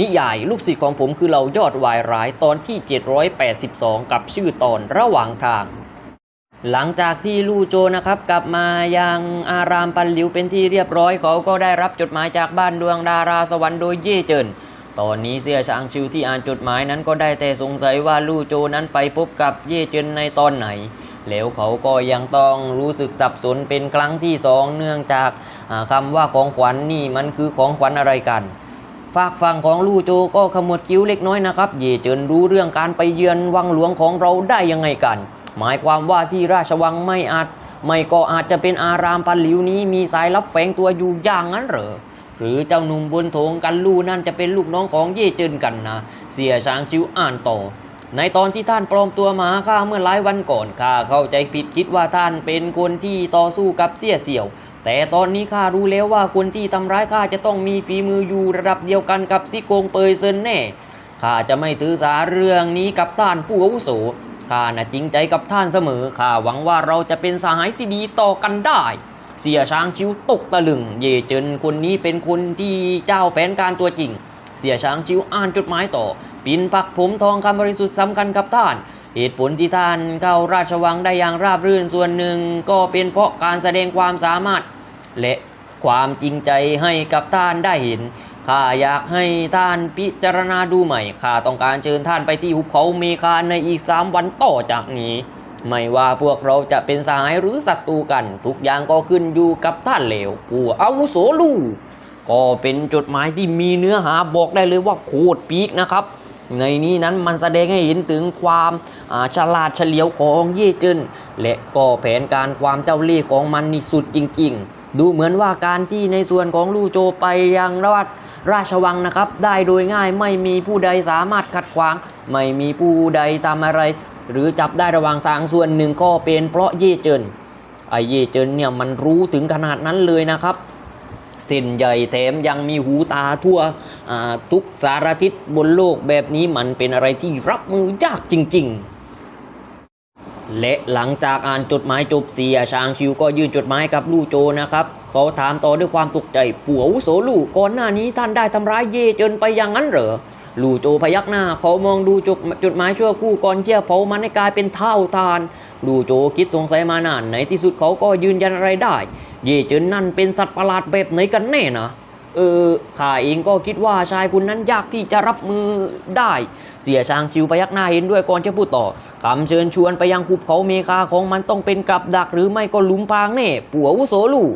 นิยายลูกศิษย์ของผมคือเรายอดวายร้ายตอนที่ 782 กับชื่อตอนระหว่างทาง หลังจากที่ลู่โจนะครับ กลับมายังอารามปันหลิวเป็นที่เรียบร้อยเขาก็ได้รับจดหมายจากบ้านดวงดาราสวรรค์โดยเย่เจินตอนนี้เสี่ยชางชิวที่อ่านจดหมายนั้นก็ได้แต่สงสัยว่าลู่โจนั้นไปพบกับเย่เจินในตอนไหน แล้วเขาก็ยังต้องรู้สึกสับสนเป็นครั้งที่สองเนื่องจากอ่าคำว่าของขวัญนนี่มันคือของขวัญอะไรกัน ฝากฝั่งของลู่โจก็ขมวดคิ้วเล็กน้อยนะครับ เย่เจินรู้เรื่องการไปเยือนวังหลวงของเราได้ยังไงกัน หมายความว่าที่ราชวังไม่อาจ ไม่ก็อาจจะเป็นอารามปันหลิวนี้มีสายลับแฝงตัวอยู่อย่างนั้นเหรอหรือเจ้าหนุ่มบนโถงกันลู่นั่นจะเป็นลูกน้องของเย่เจินกันนะ เสียช้างชิวอ่านต่อ ในตอนที่ท่านปลอมตัวมาข้าเมื่อหลายวันก่อนข้าเข้าใจผิดคิดว่าท่านเป็นคนที่ต่อสู้กับเสี่ยเสี่ยว แต่ตอนนี้ข้ารู้แล้วว่าคนที่ทำร้ายข้าจะต้องมีฝีมืออยู่ระดับเดียวกันกับซี่โกงเปยเซนแน่ข้าจะไม่ถือสาเรื่องนี้กับท่านผู้อาวุโสข้าน่ะจริงใจกับท่านเสมอข้าหวังว่าเราจะเป็นสหายที่ดีต่อกันได้ เสียช้างชิวตกตะลึง เยเจินคนนี้เป็นคนที่เจ้าแผนการตัวจริง เสียช้างชิวอ่านจดหมายต่อ ปินปักผมทองคำบริสุทธิ์สำคัญกับท่าน เหตุผลที่ท่านเข้าราชวังได้อย่างราบรื่นส่วนหนึ่ง ก็เป็นเพราะการแสดงความสามารถ และความจริงใจให้กับท่านได้เห็นข้าอยากให้ท่านพิจารณาดูใหม่ข้าต้องการเชิญท่านไปที่หุบเขาเมคาในอีกสามวันต่อจากนี้ ไม่ว่าพวกเราจะเป็นสหายหรือศัตรูกัน ทุกอย่างก็ขึ้นอยู่กับท่านเหลวผู้อาวุโสลูก ก็เป็นจดหมายที่มีเนื้อหาบอกได้เลยว่าโคตรปีกนะครับ ในนี้นั้นมันแสดงให้เห็นถึงความาฉลาดเฉลียวของเย่เจินและก็แผนการความเจ้าเล่ห์ของมันนี่สุดจริง ๆ ดูเหมือนว่าการที่ในส่วนของลู่โจไปยังราชราชวังนะครับ ได้โดยง่ายไม่มีผู้ใดสามารถขัดขวาง ไม่มีผู้ใดทำอะไร หรือจับได้ระหว่างทางส่วนหนึ่งก็เป็นเพราะเย่เจินไอเย่เจินเนี่ยมันรู้ถึงขนาดนั้นเลยนะครับ ส้นใหญ่แถมยังมีหูตาทั่วทุกสารทิศบนโลกแบบนี้มันเป็นอะไรที่รับมือยากจริง ๆ และหลังจากอ่านจดหมายจบเสียชางชิวก็ยื่นจดหมายกับลู่โจนะครับ เขาถามต่อด้วยความตกใจผัวอาวุโสลู่ก่อนหน้านี้ท่านได้ทำร้ายเย่เจินไปอย่างนั้นเหรอลู่โจพยักหน้า เขามองดูจดจดหมายชั่วกู้ก่อนเที่ยเผามันให้กลายเป็นเท่าทานลู่โจคิดสงสัยมานานในที่สุดเขาก็ยืนยันอะไรได้ เย่เจินนั่นเป็นสัตว์ประหลาดแบบไหนกันแน่นะ เออข้าเองก็คิดว่าชายคนนั้นยากที่จะรับมือได้ เสียชางชิวพยักหน้าเห็นด้วยก่อนจะพูดต่อคำเชิญชวนไปยังภูเขาเมคาของมันต้องเป็นกับดักหรือไม่ก็ลุมพรางแน่ปัวอาวุโสลู่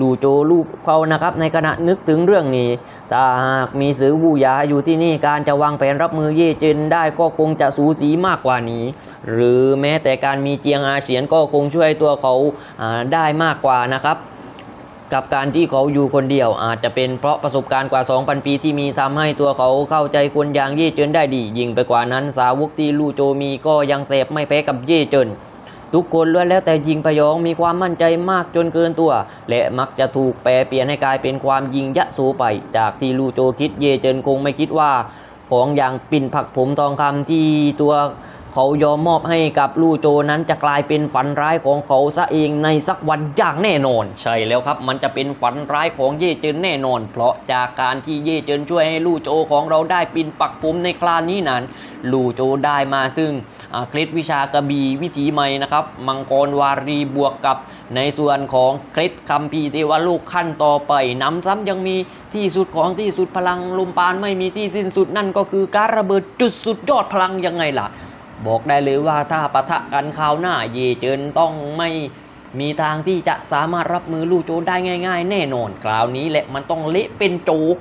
ลู่โจลูกเขานะครับ ในขณะนึกถึงเรื่องนี้ ถ้าหากมีสือบูยาอยู่ที่นี่การจะวางแผนรับมือเย่เจินได้ก็คงจะสูสีมากกว่านี้ หรือแม้แต่การมีเจียงอาเฉียนก็คงช่วยตัวเขาได้มากกว่านะครับ กับการที่เขาอยู่คนเดียว อาจจะเป็นเพราะประสบการณ์กว่า 2,000 ปีที่มีทำให้ตัวเขาเข้าใจคนอย่างเย่เจินได้ดี ยิ่งไปกว่านั้นสาวกที่ลู่โจมีก็ยังเสพไม่แพ้กับเย่เจินทุกคนล้วนแล้วแต่ยิงพยองมีความมั่นใจมากจนเกินตัว และมักจะถูกแปลเปลี่ยนให้กลายเป็นความยิงยะโสไป จากที่ลู่โจคิดเย่เจินคงไม่คิดว่า ของอย่างปิ่นผักผมทองคำที่ตัว เขายอมมอบให้กับลู่โจนั้นจะกลายเป็นฝันร้ายของเขาซะเองในสักวันอย่างแน่นอน ใช่แล้วครับ มันจะเป็นฝันร้ายของเย่เจินแน่นอน เพราะจากการที่เย่เจินช่วยให้ลู่โจของเราได้ปินปักผมในคราวนี้นั้นลู่โจได้มาถึงอ่าเคล็ดวิชากระบี่วิถีใหม่นะครับมังกรวารีบวกกับในส่วนของเคล็ดคัมภีเทวโลกขั้นต่อไปน้ำซ้ำยังมีที่สุดของที่สุดพลังลมปานไม่มีที่สิ้นสุดนั่นก็คือการระเบิดจุดสุดยอดพลังยังไงล่ะ บอกได้เลยว่าถ้าปะทะกันคราวหน้าเยเจินต้องไม่มีทางที่จะสามารถรับมือลู่โจได้ง่าย ๆ แน่นอนคราวนี้แหละมันต้องเละเป็นโจก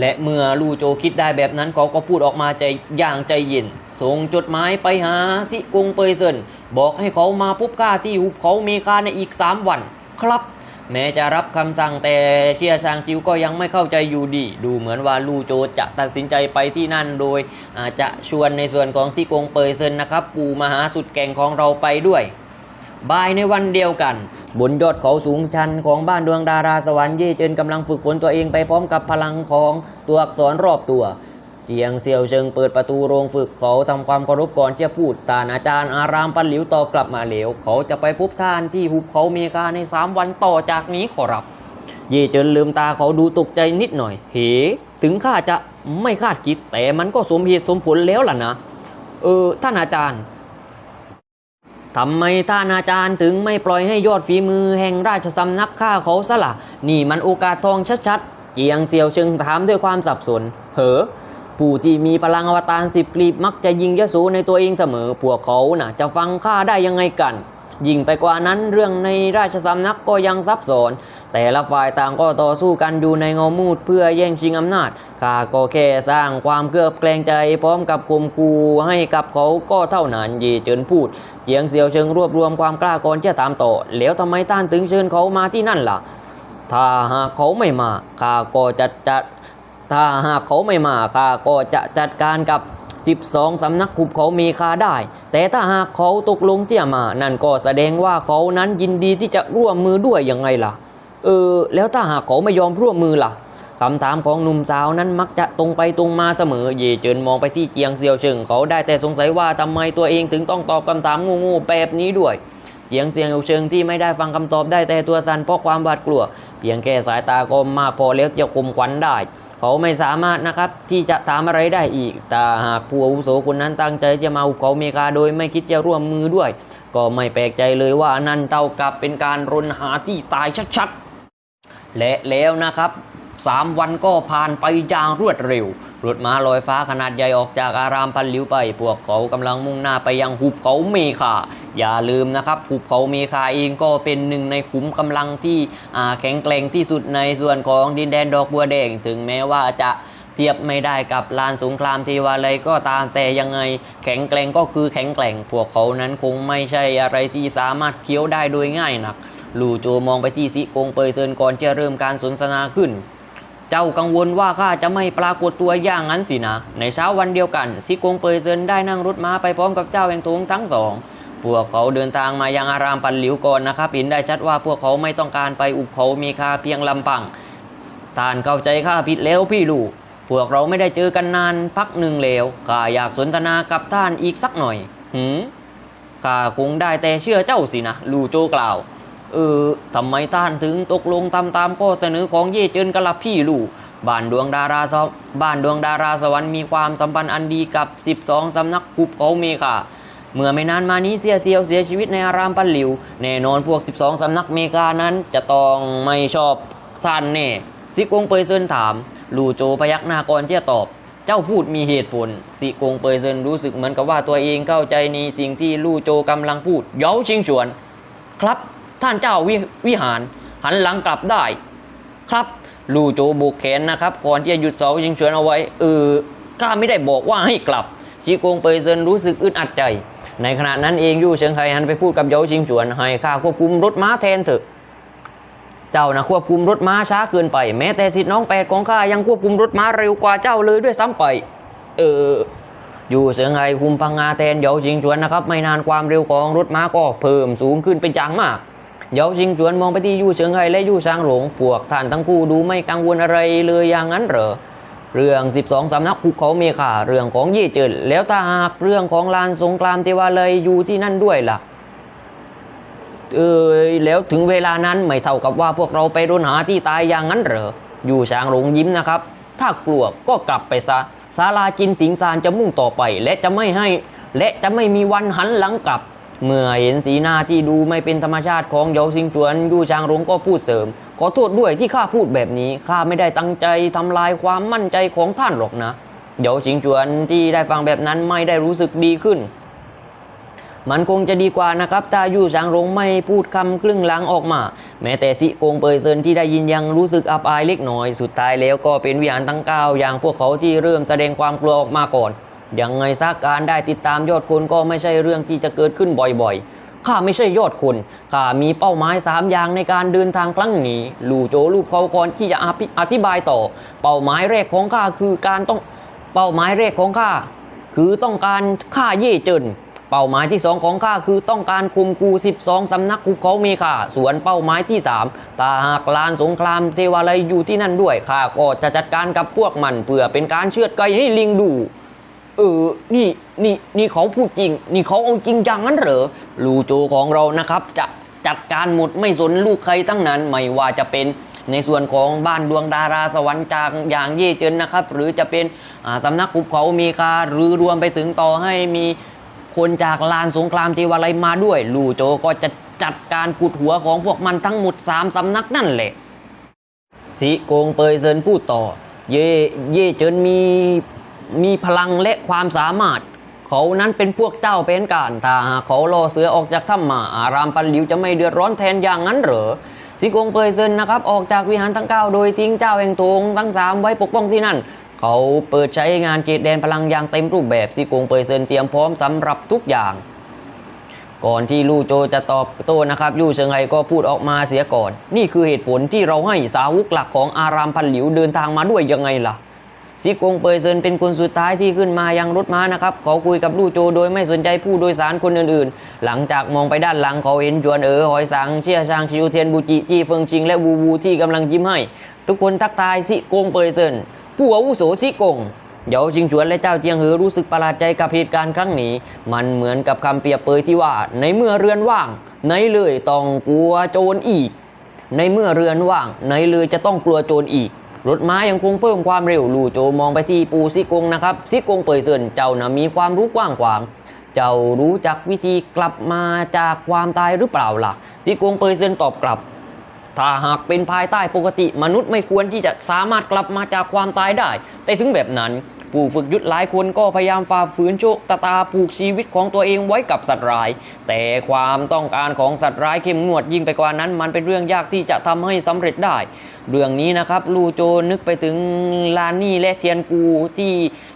และเมื่อลู่โจคิดได้แบบนั้นเขาก็พูดออกมาใจอย่างใจเย็นส่งจดหมายไปหาซิกงเปยเซินบอกให้เขามาพบข้าที่หุบเขาเมคาในอีก 3 วัน ครับ แม้จะรับคำสั่งแต่เชียชางจิวก็ยังไม่เข้าใจอยู่ดี ดูเหมือนว่าลู่โจจะตัดสินใจไปที่นั่นโดยอาจจะชวนในส่วนของซี่กงเปยเซินนะครับ ปู่มหาสุดแก่งของเราไปด้วยบ่ายในวันเดียวกัน บนยอดเขาสูงชันของบ้านดวงดาราสวรรค์เย่เจินกำลังฝึกฝนตัวเองไปพร้อมกับพลังของตัวอักษรรอบตัว เจียงเซียวเชิงเปิดประตูโรงฝึกเขาทำความเคารพก่อนจะพูดท่านอาจารย์อารามปันหลิวตอบกลับมาเหลว เขาจะไปพบท่านที่หุบเขาเมกาในสามวันต่อจากนี้ขอรับ เย่เจินลืมตาเขาดูตกใจนิดหน่อยเฮ้ถึงข้าจะไม่คาดคิด แต่มันก็สมเหตุสมผลแล้วล่ะนะ เออ ท่านอาจารย์ทำไมท่านอาจารย์ถึงไม่ปล่อยให้ยอดฝีมือแห่งราชสำนักฆ่าเขาซะละ่ะนี่มันโอกาสทองชัดๆเจียงเซียวเชิงถามด้วยความสับสน เหอ ผู้ที่มีพลังอวตารสิบกลีบมักจะยิงยโสในตัวเองเสมอ พวกเขาน่ะจะฟังข้าได้ยังไงกัน ยิ่งไปกว่านั้นเรื่องในราชสำนักก็ยังซับซ้อน แต่ละฝ่ายต่างก็ต่อสู้กันอยู่ในเงามืดเพื่อแย่งชิงอำนาจ ข้าก็แค่สร้างความเกลือบแกลงใจพร้อมกับข่มคูให้กับเขาก็เท่านั้นย่เจินพูดเจียงเซียวเชิงรวบรวมความกล้าก่อนจะถามต่อแล้วทำไมต้านถึงเชิญเขามาที่นั่นล่ะถ้าหากเขาไม่มาข้าก็จะจัด ถ้าหากเขาไม่มาข้าก็จะจัดการกับ 12 สำนักขุบเขามีค่าได้ แต่ถ้าหากเขาตกลงที่จะมา นั่นก็แสดงว่าเขานั้นยินดีที่จะร่วมมือด้วยยังไงล่ะ เออ แล้วถ้าหากเขาไม่ยอมร่วมมือล่ะคำถามของหนุ่มสาวนั้นมักจะตรงไปตรงมาเสมอ เย่เจินมองไปที่เจียงเซียวเฉิงเขาได้แต่สงสัยว่าทำไมตัวเองถึงต้องตอบคำถามงูๆแบบนี้ด้วย เจียงเซียงเชิงที่ไม่ได้ฟังคำตอบได้แต่ตัวสั่นเพราะความหวาดกลัว เพียงแค่สายตาก็มากพอแล้วจะคุมขวัญได้ เขาไม่สามารถนะครับที่จะถามอะไรได้อีก แต่หากผู้อาวุโสคนนั้นตั้งใจจะมาหุบเขาเมกาโดยไม่คิดจะร่วมมือด้วย ก็ไม่แปลกใจเลยว่านั่นเท่ากับเป็นการรนหาที่ตายชัดๆและแล้วนะครับ สามวันก็ผ่านไปอย่างรวดเร็วรถม้าลอยฟ้าขนาดใหญ่ออกจากอารามพันลิวไป พวกเขากำลังมุ่งหน้าไปยังหุบเขาเมคาอย่าลืมนะครับหุบเขาเมคาเองก็เป็นหนึ่งในขุมกำลังที่แข็งแกร่งที่สุดในส่วนของดินแดนดอกบัวแดง ถึงแม้ว่าจะเทียบไม่ได้กับลานสงครามเทวาเลยก็ตามแต่ยังไงแข็งแกร่งก็คือแข็งแกร่ง พวกเขานั้นคงไม่ใช่อะไรที่สามารถเคี้ยวได้โดยง่ายนัก ลู่โจมองไปที่ซิกงเปยเซินก่อนจะเริ่มการสนทนาขึ้น เจ้ากังวลว่าข้าจะไม่ปรากฏตัวอย่างนั้นสินะ ในเช้าวันเดียวกันซิกงเปยเซินได้นั่งรถม้าไปพร้อมกับเจ้าแห่งทงทั้งสองพวกเขาเดินทางมายังอารามปันหลิวก่อนนะครับเห็นได้ชัดว่าพวกเขาไม่ต้องการไปอุบเขามีคาเพียงลำพังท่านเข้าใจข้าผิดแล้วพี่ลูกพวกเราไม่ได้เจอกันนานพักหนึ่งแล้วข้าอยากสนทนากับท่านอีกสักหน่อยหืมข้าคงได้แต่เชื่อเจ้าสินะลูโจกล่าว เออทำไมท่านถึงตกลงตามตามข้อเสนอของเย่เจินกะลับพี่ลูกบ้านดวงดาราสบ้านดวงดาราสวรรค์มีความสัมพันธ์อันดีกับ 12 สำนักคุบเขาเมคาเมื่อไม่นานมานี้เสียเซียวเสียชีวิตในอารามปันหลิว แน่นอนพวก 12 สำนักเมกานั้นจะต้องไม่ชอบท่านแน่ซิกงเปยเซินถาม ลู่โจพยักหน้าก่อนที่จะตอบ เจ้าพูดมีเหตุผลซิกงเปยเซินรู้สึกเหมือนกับว่าตัวเองเข้าใจในสิ่งที่ลู่โจกำลังพูด เย้าชิงฉวน ครับ ท่านเจ้าวิวิหาร หันหลังกลับได้ ครับลู่โจบุกแขนนะครับ ก่อนที่จะหยุดเสาชิงฉวนเอาไว้เออข้าไม่ได้บอกว่าให้กลับชิกงเปยเซินรู้สึกอึดอัดใจ ในขณะนั้นเองยู่เฉิงไคหันไปพูดกับเยาชิงฉวนให้ข้าควบคุมรถม้าแทนเถอะเจ้านะควบคุมรถม้าช้าเกินไป แม้แต่สิทธิ์น้องแปดของข้ายังควบคุมรถม้าเร็วกว่าเจ้าเลยด้วยซ้ำไป เอออยู่เสียงไห้คุมพังงาแทนเยาชิงฉวนนะครับ ไม่นานความเร็วของรถม้าก็เพิ่มสูงขึ้นเป็นจังมาก เยาชิงฉวนมองไปที่ยู่เฉิงไห้และยู่ซางหลงพวกท่านทั้งคู่ดูไม่กังวลอะไรเลยอย่างนั้นเหรอเรื่อง 12 สำนักภูเขาเมฆาเรื่องของเย่เจินแล้วถ้าหากเรื่องของลานสงกรามเทวาเลยอยู่ที่นั่นด้วยล่ะเออแล้วถึงเวลานั้นไม่เท่ากับว่าพวกเราไปรนหาที่ตายอย่างนั้นเหรออยู่ช้างหลงยิ้มนะครับ ถ้ากลัวก็กลับไปซะศาลาจินติงซานจะมุ่งต่อไป และจะไม่ให้ และจะไม่มีวันหันหลังกลับ เมื่อเห็นสีหน้าที่ดูไม่เป็นธรรมชาติของเยาซิงจวนยู่ชางหลงก็พูดเสริม ขอโทษด้วยที่ข้าพูดแบบนี้ข้าไม่ได้ตั้งใจทำลายความมั่นใจของท่านหรอกนะเยาซิงจวนที่ได้ฟังแบบนั้นไม่ได้รู้สึกดีขึ้น มันคงจะดีกว่านะครับถ้ายู่ชางหลงไม่พูดคำครึ่งหลังออกมา แม้แต่สิโกงเปยเซินที่ได้ยินยังรู้สึกอับอายเล็กน้อย สุดท้ายแล้วก็เป็นวิหารทั้งเก้าอย่างพวกเขาที่เริ่มแสดงความกลัวออกมาก่อนยังไงซะการได้ติดตามยอดคนก็ไม่ใช่เรื่องที่จะเกิดขึ้นบ่อยๆ ข้าไม่ใช่ยอดคนข้ามีเป้าหมายสามอย่างในการเดินทางครั้งนี้ ลู่โจลูกเขาก่อนที่จะออธิบายต่อ เป้าหมายแรกของข้าคือการต้อง เป้าหมายแรกของข้าคือต้องการฆ่าเย่เจิน เป้าหมายที่ 2 ของข้าคือต้องการคุมกู12 สำนักคุกเขามีค่าส่วนเป้าหมายที่ 3 ถ้าหากลานสงครามเทวาลัยอยู่ที่นั่นด้วยข้าก็จะจัดการกับพวกมันเพื่อเป็นการเชือดไกให้ลิงดูเออ นี่ นี่ นี่เขาพูดจริง นี่เขาเอาจริงจังนั้นเหรอ ลูโจของเรานะครับ จะจัดการหมดไม่สนลูกใครทั้งนั้น ไม่ว่าจะเป็นในส่วนของบ้านดวงดาราสวรรค์จากอย่างเย่เจินนะครับ หรือจะเป็นสำนักกุบเขามีคาหรือรวมไปถึงต่อให้มี คนจากลานสงครามเทวาลัยมาด้วย ลู่โจก็จะจัดการกุดหัวของพวกมันทั้งหมดสามสำนักนั่นแหละสีโกงเปยเซินพูดต่อ เย่เย่เจินมีมีพลังและความสามารถ เขานั้นเป็นพวกเจ้าเป็นการถ้าหากเขาล่อเสือออกจากถ้ำมาอารามปันหลิวจะไม่เดือดร้อนแทนอย่างนั้นเหรอสีโกงเปยเซินนะครับ ออกจากวิหารทั้งเก้าโดยทิ้งเจ้าแห่งตงทั้งสามไว้ปกป้องที่นั่น เขาเปิดใช้งานเกตแดนพลังอย่างเต็มรูปแบบสีโกงเปยเซินเตรียมพร้อมสำหรับทุกอย่าง ก่อนที่ลู่โจจะตอบโต้นะครับยู่เชิงไฮก็พูดออกมาเสียก่อน นี่คือเหตุผลที่เราให้สาวกหลักของอารามพันหลิวเดินทางมาด้วยยังไงล่ะซิกงเปยเซินเป็นคนสุดท้ายที่ขึ้นมายังรถม้านะครับ เขาคุยกับลู่โจโดยไม่สนใจผู้โดยสารคนอื่นๆ หลังจากมองไปด้านหลังเขาเห็นจวนเอ๋อหอยสังเชี่ยชางชิวเทียนบูจิจี้เฟิงชิงและวูวูที่กำลังยิ้มให้ ทุกคนทักทายซิกงเปยเซิน ผู้อาวุโสซิกงเหยาชิงฉวนและเจ้าเจียงเฮอรู้สึกประหลาดใจกับเหตุการณ์ครั้งนี้ มันเหมือนกับคำเปรียบเปยที่ว่า ในเมื่อเรือนว่าง ในเลยต้องกลัวโจรอีก ในเมื่อเรือนว่าง ในเลยจะต้องกลัวโจรอีกรถม้ายังคงเพิ่มความเร็วลู่โจมองไปที่ปูซิกงนะครับซิกงเปยเซินเจ้านะมีความรู้กว้างขวาง เจ้ารู้จักวิธีกลับมาจากความตายหรือเปล่าล่ะซิกงเปยเซินตอบกลับ ถ้าหากเป็นภายใต้ปกติมนุษย์ไม่ควรที่จะสามารถกลับมาจากความตายได้ แต่ถึงแบบนั้น ผู้ฝึกยุทธหลายคนก็พยายามฝ่าฝืนโชคตาตาผูกชีวิตของตัวเองไว้กับสัตว์ร้าย แต่ความต้องการของสัตว์ร้ายเข้มงวดยิ่งไปกว่านั้น มันเป็นเรื่องยากที่จะทำให้สำเร็จได้ เรื่องนี้นะครับลูโจนึกไปถึงลานี่และเทียนกูที่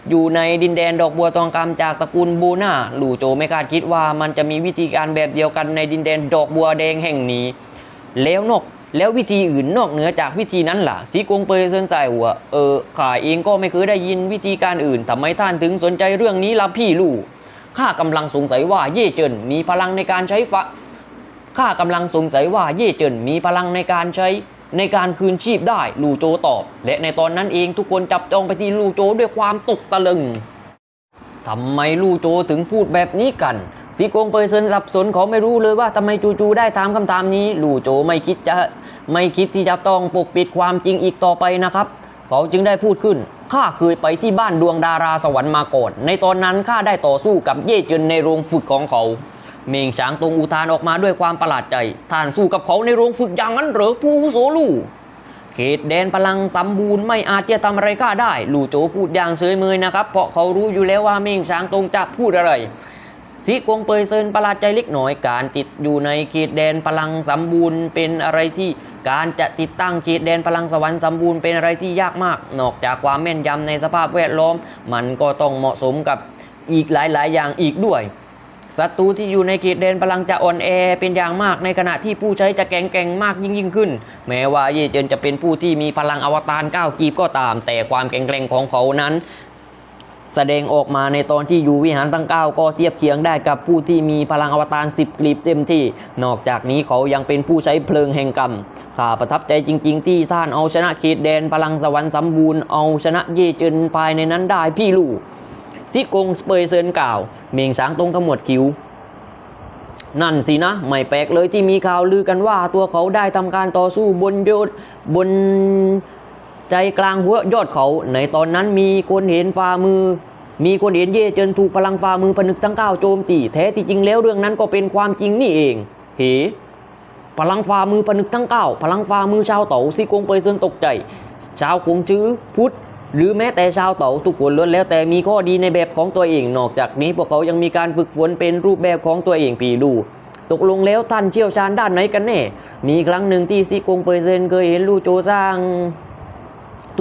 อยู่ในดินแดนดอกบัวทองคำจากตระกูลบูน่าลูโจไม่คาดคิดว่ามันจะมีวิธีการแบบเดียวกันในดินแดนดอกบัวแดงแห่งนี้ แล้วนก แล้ววิธีอื่นนอกเหนือจากวิธีนั้นล่ะสีกงเปยเซินใส่หัวเออข้าเองก็ไม่เคยได้ยินวิธีการอื่นทำไมท่านถึงสนใจเรื่องนี้ล่ะพี่ลู่ข้ากำลังสงสัยว่าเย่เจินมีพลังในการใช้ฟะข้ากำลังสงสัยว่าเย่เจินมีพลังในการใช้ในการคืนชีพได้ลู่โจตอบ และในตอนนั้นเองทุกคนจับจองไปที่ลู่โจด้วยความตกตะลึงทำไมลู่โจถึงพูดแบบนี้กัน สีกงเปยเซนสับสนเขาไม่รู้เลยว่าทำไมจูๆได้ถามคำถามนี้ลู่โจไม่คิดจะไม่คิดที่จะต้องปกปิดความจริงอีกต่อไปนะครับ เขาจึงได้พูดขึ้นข้าเคยไปที่บ้านดวงดาราสวรรค์มาก่อน ในตอนนั้นข้าได้ต่อสู้กับเย่เจินในโรงฝึกของเขา เมงฉางตรงอุทานออกมาด้วยความประหลาดใจ ท่านสู้กับเขาในโรงฝึกอย่างนั้นเหรอผู้โสลู่เขตแดนพลังสมบูรณ์ไม่อาจจะทำอะไรข้าได้ ลู่โจพูดอย่างเฉยเมยนะครับ เพราะเขารู้อยู่แล้วว่าเมงช้างตรงจะพูดอะไร สีกวงเปยเซินประหลาดใจเล็กน้อยการติดอยู่ในเขตแดนพลังสมบูรณ์เป็นอะไรที่การจะติดตั้งเขตแดนพลังสวรรค์สมบูรณ์เป็นอะไรที่ยากมาก นอกจากความแม่นยำในสภาพแวดล้อม มันก็ต้องเหมาะสมกับอีกหลาย ๆ อย่างอีกด้วยศัตรูที่อยู่ในเขตแดนพลังจะอ่อนแอเป็นอย่างมากในขณะที่ผู้ใช้จะแข็งแกร่งมากยิ่งยิ่งขึ้น แม้ว่าเยเจนจะเป็นผู้ที่มีพลังอวตารก้าวกีบก็ตาม แต่ความแข็งแกร่งของเขานั้น แสดงออกมาในตอนที่อยู่วิหารตั้งเก้าก็เทียบเคียงได้กับผู้ที่มีพลังอวตาร 10กลีบเต็มที่ นอกจากนี้เขายังเป็นผู้ใช้เพลิงแห่งกรรมข้าประทับใจจริง ๆ ที่ท่านเอาชนะเขตแดนพลังสวรรค์สมบูรณ์เอาชนะเยเจนภายในนั้นได้พี่ลู่ซิกงสเปยเซินกล่าว เมงช้างตรงขมวดคิ้วนั่นสินะ ไม่แปลกเลยที่มีข่าวลือกันว่าตัวเขาได้ทำการต่อสู้บนยอดบน ใจกลางหัวยอดเขา ในตอนนั้นมีคนเห็นฝ่ามือ มีคนเห็นเย่เจินถูกพลังฝ่ามือผนึกทั้งเก้าโจมตีแท้ที่จริงแล้วเรื่องนั้นก็เป็นความจริงนี่เองเฮพลังฝ่ามือผนึกทั้งเก้าพลังฝ่ามือชาวเต๋าซีกงเปยเซินตกใจ ชาวคงจื้อพุทธหรือแม้แต่ชาวเต๋าทุกคนล้วนแล้วแต่มีข้อดีในแบบของตัวเอง นอกจากนี้พวกเขายังมีการฝึกฝนเป็นรูปแบบของตัวเองปีดูตกลงแล้วท่านเชี่ยวชาญด้านไหนกันแน่ มีครั้งหนึ่งที่ซีกงเปยเซนเคยเห็นลู่โจสร้าง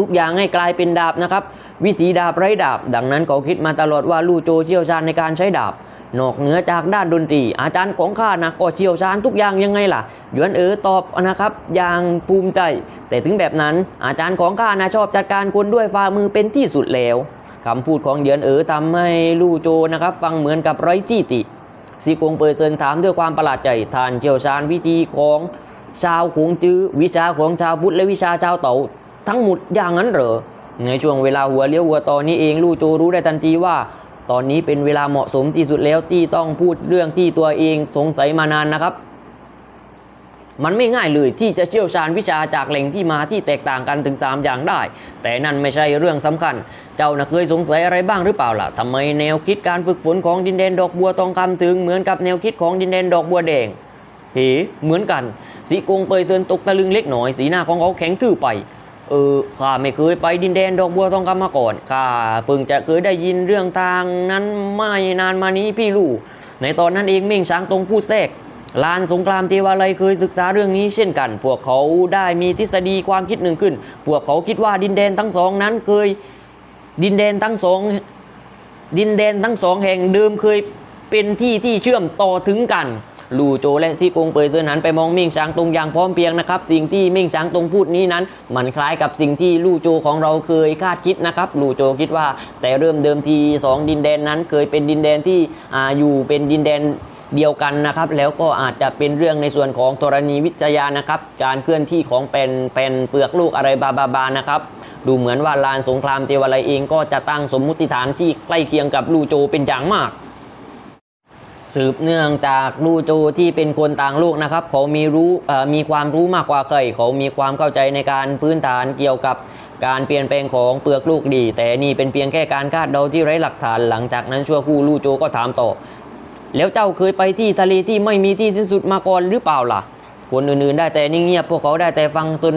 ทุกอย่างให้กลายเป็นดาบนะครับ วิธีดาบไร้ดาบ ดังนั้นเขาคิดมาตลอดว่าลู่โจเชี่ยวชาญในการใช้ดาบ นอกเหนือจากด้านดนตรี อาจารย์ของข้านะก็เชี่ยวชาญทุกอย่างยังไงล่ะหยวนเอ๋อตอบนะครับอย่างภูมิใจ แต่ถึงแบบนั้นอาจารย์ของข้านะชอบจัดการคนด้วยฝ่ามือเป็นที่สุดแล้วคำพูดของเหยือนเอ๋อทำให้ลู่โจนะครับ ฟังเหมือนกับไร้จี้ติซีกงเปอร์เซินถามด้วยความประหลาดใจท่านเชี่ยวชาญวิธีของชาวขงจื้อวิชาของชาวพุทธและวิชาชาวเต๋า ทั้งหมดอย่างนั้นเหรอ ในช่วงเวลาหัวเลี้ยวหัวตอนนี้เองลู่โจรู้ได้ทันทีว่า ตอนนี้เป็นเวลาเหมาะสมที่สุดแล้วที่ต้องพูดเรื่องที่ตัวเองสงสัยมานานนะครับ มันไม่ง่ายเลยที่จะเชี่ยวชาญวิชาจากแหล่งที่มาที่แตกต่างกันถึง 3 อย่างได้ แต่นั่นไม่ใช่เรื่องสำคัญ เจ้าน่ะเคยสงสัยอะไรบ้างหรือเปล่าล่ะทำไมแนวคิดการฝึกฝนของดินแดนดอกบัวทองคำถึงเหมือนกับแนวคิดของดินแดนดอกบัวแดงเหเหมือนกัน สีกงเปยเซินตกตะลึงเล็กหน่อย สีหน้าของเขาแข็งทื่อไป เออข้าไม่เคยไปดินแดนดอกบัวทองคำมาก่อนข้าเพิ่งจะเคยได้ยินเรื่องทางนั้นไม่นานมานี้พี่ลูกในตอนนั้นเองเม่งช้างตรงพูดแทรกลานสงครามเทวาลัยเคยศึกษาเรื่องนี้เช่นกัน พวกเขาได้มีทฤษฎีความคิดหนึ่งขึ้น พวกเขาคิดว่าดินแดนทั้งสองนั้นเคยดินแดนทั้งสองดินแดนทั้งสองแห่งเดิมเคยเป็นที่ที่เชื่อมต่อถึงกัน ลู่โจและซีกงเปยเซินหันไปมองเม่งช้างตรงอย่างพร้อมเพียงนะครับสิ่งที่เม่งช้างตรงพูดนี้นั้น มันคล้ายกับสิ่งที่ลู่โจของเราเคยคาดคิดนะครับลู่โจคิดว่า แต่เริ่มเดิมทีสองดินแดนนั้นเคยเป็นดินแดนที่ออยู่เป็นดินแดนเดียวกันนะครับแล้วก็อาจจะเป็นเรื่องในส่วนของธรณีวิทยานะครับ การเคลื่อนที่ของเป็นเป็นเปลือกลูกอะไรบาบาบานะครับดูเหมือนว่าลานสงครามเทวาลัยเองก็จะตั้งสมมุติฐานที่ใกล้เคียงกับลู่โจเป็นอย่างมาก สืบเนื่องจากลู่โจที่เป็นคนต่างโลกนะครับ เขามีรู้มีความรู้มากกว่าใครเขามีความเข้าใจในการพื้นฐานเกี่ยวกับการเปลี่ยนแปลงของเปลือกลูกดี แต่นี่เป็นเพียงแค่การคาดเดาที่ไร้หลักฐานหลังจากนั้นชั่วครู่ลู่โจก็ถามต่อ แล้วเจ้าเคยไปที่ทะเลที่ไม่มีที่สิ้นสุดมาก่อนหรือเปล่าล่ะคนอื่นๆ ได้แต่นิ่งเงียบพวกเขาได้แต่ฟังสน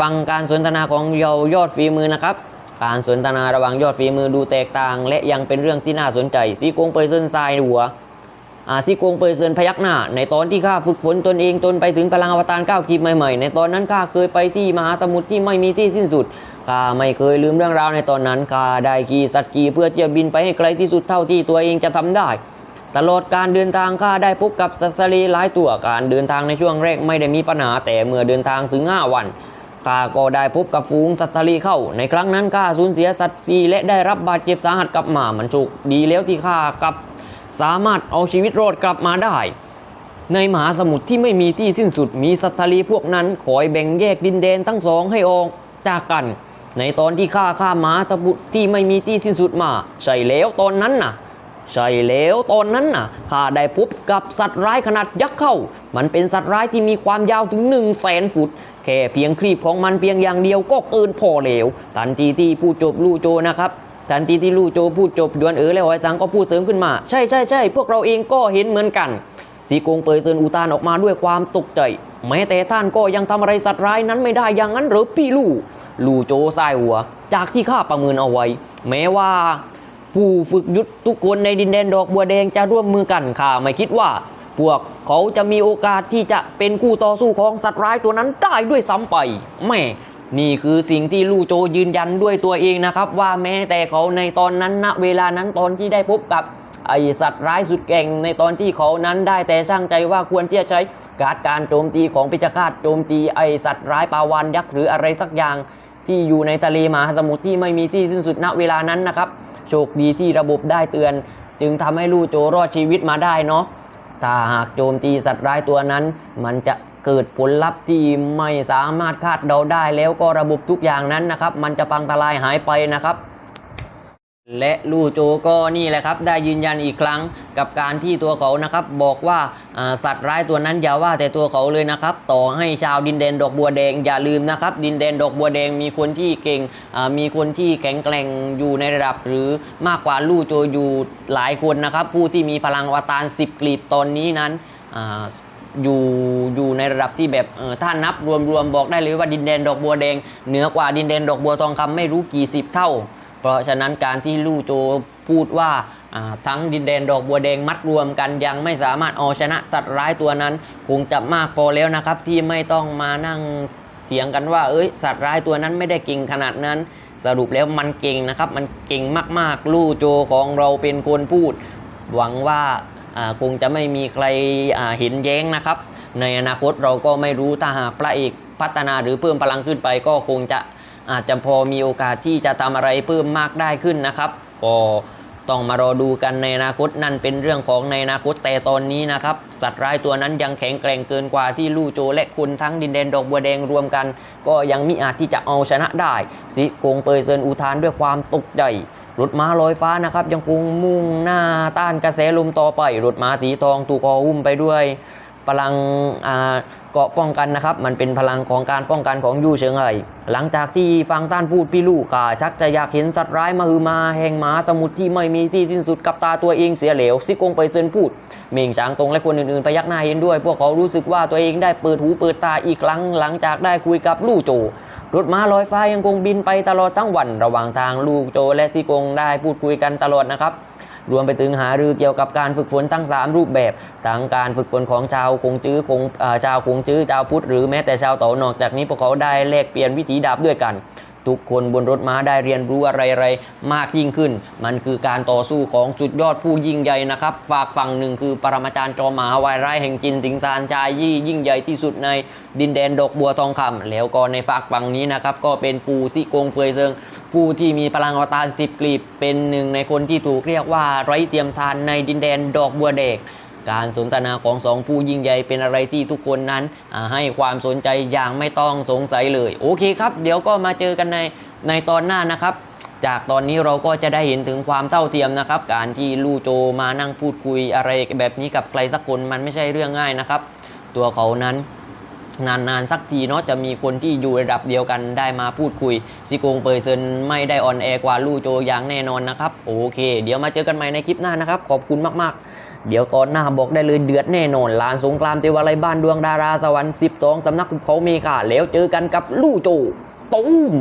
ฟังการสนทนาของเยาวยอดฝีมือนะครับ การสนทนาระหว่างยอดฝีมือดูแตกต่าง และยังเป็นเรื่องที่น่าสนใจซีกงเปยเซินทรายหัว อาซีกงเปยเซินพยักหน้า ในตอนที่ข้าฝึกฝนตนเองจนไปถึงพลังอวตารก้าวกีบใหม่ๆ ในตอนนั้นข้าเคยไปที่มหาสมุทรที่ไม่มีที่สิ้นสุดข้าไม่เคยลืมเรื่องราวในตอนนั้นข้าได้ขี่สัตว์ขี่เพื่อเที่ยวบินไปให้ไกลที่สุดเท่าที่ตัวเองจะทำได้ ตลอดการเดินทางข้าได้พบกับสัตว์ทะเลหลายตัวการเดินทางในช่วงแรกไม่ได้มีปัญหาแต่เมื่อเดินทางถึง 5 วันข้าก็ได้พบกับฝูงสัตว์ทะเลเข้า ในครั้งนั้นข้าสูญเสียสัตว์ซีและได้รับบาดเจ็บสาหัสกลับมามันโชคดีแล้วที่ข้ากับ สามารถเอาชีวิตรอดกลับมาได้ ในมหาสมุทรที่ไม่มีที่สิ้นสุดมีสัตว์ทะเลพวกนั้นคอยแบ่งแยกดินแดนทั้งสองให้ออกจากกัน ในตอนที่ข้าข้ามหาสมุทรที่ไม่มีที่สิ้นสุดมา ใช่แล้วตอนนั้นน่ะใช่แล้วตอนนั้นน่ะข้าได้พบกับสัตว์ร้ายขนาดยักษ์เข้า มันเป็นสัตว์ร้ายที่มีความยาวถึง1นึ่งแสนฟุต แค่เพียงครีบของมันเพียงอย่างเดียวก็เกินพอแล้ว ทันทีที่ผู้จบลู่โจนะครับ ทันทีที่ลู่โจพูดจบดวนเอ๋อและหอยสังก็พูดเสริมขึ้นมา ใช่ใช่ใช่พวกเราเองก็เห็นเหมือนกัน สีกงเปยเซินอุทานออกมาด้วยความตกใจ แม้แต่ท่านก็ยังทำอะไรสัตว์ร้ายนั้นไม่ได้อย่างนั้นหรือพี่ลู่ลู่โจสายหัว จากที่ข้าประเมินเอาไว้ แม้ว่าผู้ฝึกยุทธทุกคนในดินแดนดอกบัวแดงจะร่วมมือกันข้าไม่คิดว่า พวกเขาจะมีโอกาสที่จะเป็นคู่ต่อสู้ของสัตว์ร้ายตัวนั้นได้ด้วยซ้ำไปแม่ นี่คือสิ่งที่ลู่โจยืนยันด้วยตัวเองนะครับ ว่าแม้แต่เขาในตอนนั้นณเวลานั้นตอนที่ได้พบกับไอสัตว์ร้ายสุดเก่งในตอนที่เขานั้นได้แต่ช่างใจว่าควรที่จะใช้การการโจมตีของพิจฆาตโจมตีไอสัตว์ร้ายปาวานยักษ์หรืออะไรสักอย่างที่อยู่ในทะเลมหาสมุทรที่ไม่มีที่สิ้นสุดณเวลานั้นนะครับ โชคดีที่ระบบได้เตือน จึงทำให้ลู่โจรอดชีวิตมาได้เนาะถ้าหากโจมตีสัตว์ร้ายตัวนั้น มันจะ เกิดผลลัพธ์ที่ไม่สามารถคาดเดาได้แล้วก็ระบบทุกอย่างนั้นนะครับ มันจะพังทลายหายไปนะครับและลู่โจก็นี่แหละครับ ได้ยืนยันอีกครั้งกับการที่ตัวเขานะครับ บอกว่าสัตว์ร้ายตัวนั้นอย่าว่าแต่ตัวเขาเลยนะครับ ต่อให้ชาวดินแดนดอกบัวแดงอย่าลืมนะครับ ดินแดนดอกบัวแดงมีคนที่เก่งมีคนที่แข็งแกร่งอยู่ในระดับ หรือมากกว่าลู่โจอยู่หลายคนนะครับ ผู้ที่มีพลังวตาร10กลีบตอนนี้นั้น อยู่อยู่ในระดับที่แบบเออถ้านับรวมๆบอกได้เลยว่าดินแดนดอกบัวแดง เหนือกว่าดินแดนดอกบัวทองคำไม่รู้กี่สิบเท่า เพราะฉะนั้นการที่ลู่โจพูดว่าทั้งดินแดนดอกบัวแดงมัดรวมกันยังไม่สามารถเอาชนะสัตว์ร้ายตัวนั้น คงจะมากพอแล้วนะครับ ที่ไม่ต้องมานั่งเถียงกันว่า เอ้ยสัตว์ร้ายตัวนั้นไม่ได้เก่งขนาดนั้น สรุปแล้วมันเก่งนะครับ มันเก่งมากๆ ลู่โจของเราเป็นคนพูด หวังว่า คงจะไม่มีใครเห็นแย้งนะครับ ในอนาคตเราก็ไม่รู้ถ้าหากพระเอกพัฒนาหรือเพิ่มพลังขึ้นไปก็คงจะอาจจะพอมีโอกาสที่จะทำอะไรเพิ่มมากได้ขึ้นนะครับก็ ต้องมารอดูกันในอนาคตนั่นเป็นเรื่องของในอนาคตแต่ตอนนี้นะครับสัตว์ร้ายตัวนั้นยังแข็งแกร่งเกินกว่าที่ลู่โจและคุณทั้งดินแดนดอกบัวแดงรวมกัน ก็ยังมิอาจที่จะเอาชนะได้สิโกงเปยเซินอุทานด้วยความตกใจรถม้าลอยฟ้านะครับยังคงมุ่งหน้าต้านกระแสลมต่อไปรถม้าสีทองถูกคอหุ้มไปด้วย พลังเกาะป้องกันนะครับ มันเป็นพลังของการป้องกันของยูเฉิงไห่หลังจากที่ฟังต้านพูดพี่ลู่ข่าชักจะอยากเห็นสัตว์ร้ายมาฮือมาแห่งหมาสมุทรที่ไม่มีที่สิ้นสุดกับตาตัวเองเสียเหลวซิกงไปเซินพูดเมงฉางตรงและคนอื่นๆพยักหน้าเห็นด้วย พวกเขารู้สึกว่าตัวเองได้เปิดหูเปิดตาอีกครั้งหลังจากได้คุยกับลู่โจรถม้าลอยฟ้ายังคงบินไปตลอดทั้งวัน ระหว่างทางลูกโจและซีกงได้พูดคุยกันตลอดนะครับ รวมไปถึงหารือเกี่ยวกับการฝึกฝนทั้ง 3 รูปแบบทั้งการฝึกฝนของชาวคงจื้อคงอชาวคงจื้อชาวพุทธหรือแม้แต่ชาวเต๋อนอกจากนี้พวกเขาได้แลกเปลี่ยนวิถีดาบด้วยกัน ทุกคนบนรถม้าได้เรียนรู้อะไรๆมากยิ่งขึ้น มันคือการต่อสู้ของสุดยอดผู้ยิ่งใหญ่นะครับ ฝากฝั่งหนึ่งคือปรมาจารย์จอมมหาวายร้ายแห่งจินสิงซานจายยี่ยิ่งใหญ่ที่สุดในดินแดนดอกบัวทองคำแล้วก็ในฝากฝั่งนี้นะครับก็เป็นปูซิกงเฟยเซิง ผู้ที่มีพลังอวตารสิบกลีบเป็นหนึ่งในคนที่ถูกเรียกว่าไร้เทียมทานในดินแดนดอกบัวแดก การสนทนาของสองผู้ยิ่งใหญ่เป็นอะไรที่ทุกคนนั้น ให้ความสนใจอย่างไม่ต้องสงสัยเลย โอเคครับ เดี๋ยวก็มาเจอกันในในตอนหน้านะครับจากตอนนี้เราก็จะได้เห็นถึงความเท่าเทียมนะครับ การที่ลู่โจมานั่งพูดคุยอะไรแบบนี้กับใครสักคนมันไม่ใช่เรื่องง่ายนะครับ ตัวเขานั้นนานๆสักทีเนาะจะมีคนที่อยู่ระดับเดียวกันได้มาพูดคุยซิโกงเปอร์เซนไม่ได้ออนแอร์กว่าลู่โจอย่างแน่นอนนะครับ โอเค เดี๋ยวมาเจอกันใหม่ในคลิปหน้านะครับ ขอบคุณมากๆ เดี๋ยวตอนหน้าบอกได้เลยเดือดแน่นอนลานสงกรามเทวาลัยบ้านดวงดาราสวรรค์12สำนักเขาเมกาแล้วเจอกันกับลู่โจตูม